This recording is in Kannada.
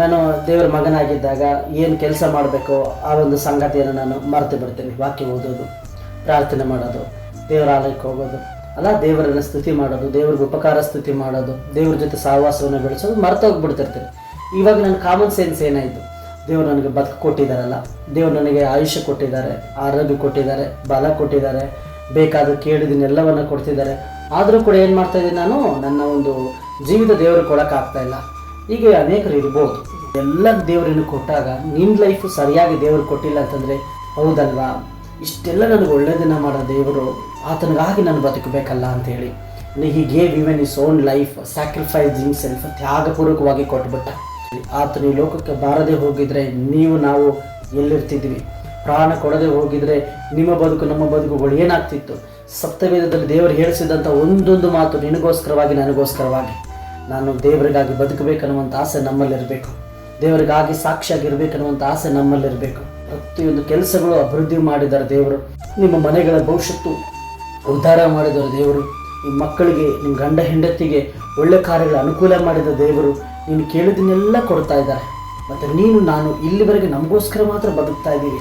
ನಾನು ದೇವರ ಮಗನಾಗಿದ್ದಾಗ ಏನು ಕೆಲಸ ಮಾಡಬೇಕು ಆ ಒಂದು ಸಂಗತಿಯನ್ನು ನಾನು ಮರೆತು ಬಿಡ್ತೀನಿ. ವಾಕ್ಯ ಓದೋದು, ಪ್ರಾರ್ಥನೆ ಮಾಡೋದು, ದೇವರ ಆಲಯಕ್ಕೆ ಹೋಗೋದು. ಅಲ್ಲ, ದೇವರನ್ನು ಸ್ತುತಿ ಮಾಡೋದು, ದೇವ್ರಿಗೆ ಉಪಕಾರ ಸ್ತುತಿ ಮಾಡೋದು, ದೇವ್ರ ಜೊತೆ ಸಹವಾಸವನ್ನು ಬೆಳೆಸೋದು ಮರ್ತೋಗ್ಬಿಡ್ತಿರ್ತೀನಿ ಇವಾಗ ನನ್ನ ಕಾಮನ್ ಸೆನ್ಸ್ ಏನಾಯಿತು? ದೇವ್ರು ನನಗೆ ಬದುಕು ಕೊಟ್ಟಿದ್ದಾರಲ್ಲ ದೇವ್ರು ನನಗೆ ಆಯುಷ್ಯ ಕೊಟ್ಟಿದ್ದಾರೆ, ಆರೋಗ್ಯ ಕೊಟ್ಟಿದ್ದಾರೆ, ಬಲ ಕೊಟ್ಟಿದ್ದಾರೆ, ಬೇಕಾದ ಕೇಳಿದನ್ನೆಲ್ಲವನ್ನು ಕೊಡ್ತಿದ್ದಾರೆ. ಆದರೂ ಕೂಡ ಏನು ಮಾಡ್ತಾ ಇದ್ದೀನಿ ನಾನು? ನನ್ನ ಒಂದು ಜೀವಿತ ದೇವರು ಕೊಡೋಕ್ಕಾಗ್ತಾ ಇಲ್ಲ. ಹೀಗೆ ಅನೇಕರು ಇರ್ಬೋದು. ಎಲ್ಲ ದೇವರನ್ನು ಕೊಟ್ಟಾಗ ನಿನ್ನ ಲೈಫು ಸರಿಯಾಗಿ ದೇವರು ಕೊಟ್ಟಿಲ್ಲ ಅಂತಂದರೆ ಹೌದಲ್ವಾ? ಇಷ್ಟೆಲ್ಲ ನನಗೆ ಒಳ್ಳೆಯದನ್ನು ಮಾಡೋ ದೇವರು ಆತನಿಗಾಗಿ ನಾನು ಬದುಕಬೇಕಲ್ಲ ಅಂತೇಳಿ he gave even his own life sacrificing self ತ್ಯಾಗಪೂರ್ವಕವಾಗಿ ಕೊಟ್ಬಿಟ್ಟ. ಆತನು ಈ ಲೋಕಕ್ಕೆ ಬಾರದೆ ಹೋಗಿದ್ರೆ ನೀವು ನಾವು ಎಲ್ಲಿರ್ತಿದ್ವಿ? ಪ್ರಾಣ ಕೊಡದೆ ಹೋಗಿದ್ರೆ ನಿಮ್ಮ ಬದುಕು ನಮ್ಮ ಬದುಕುಗಳು ಏನಾಗ್ತಿತ್ತು? ಸಪ್ತವೇದದಲ್ಲಿ ದೇವರು ಹೇಳಿಸಿದಂಥ ಒಂದೊಂದು ಮಾತು ನಿನಗೋಸ್ಕರವಾಗಿ ನನಗೋಸ್ಕರವಾಗಿ. ನಾನು ದೇವರಿಗಾಗಿ ಬದುಕಬೇಕನ್ನುವಂಥ ಆಸೆ ನಮ್ಮಲ್ಲಿರಬೇಕು. ದೇವರಿಗಾಗಿ ಸಾಕ್ಷಿಯಾಗಿರ್ಬೇಕನ್ನುವಂಥ ಆಸೆ ನಮ್ಮಲ್ಲಿರಬೇಕು. ಪ್ರತಿಯೊಂದು ಕೆಲಸಗಳು ಅಭಿವೃದ್ಧಿ ಮಾಡಿದ್ದಾರೆ ದೇವರು. ನಿಮ್ಮ ಮನೆಗಳ ಭವಿಷ್ಯತ್ತು ಉದ್ಧಾರ ಮಾಡಿದರು ದೇವರು. ನಿಮ್ಮ ಮಕ್ಕಳಿಗೆ, ನಿಮ್ಮ ಗಂಡ ಹೆಂಡತಿಗೆ ಒಳ್ಳೆ ಕಾರ್ಯಗಳ ಅನುಕೂಲ ಮಾಡಿದ ದೇವರು ನೀನು ಕೇಳಿದನ್ನೆಲ್ಲ ಕೊಡ್ತಾ ಇದ್ದಾರೆ. ಮತ್ತು ನೀನು, ನಾನು ಇಲ್ಲಿವರೆಗೆ ನಮಗೋಸ್ಕರ ಮಾತ್ರ ಬದುಕ್ತಾ ಇದ್ದೀವಿ.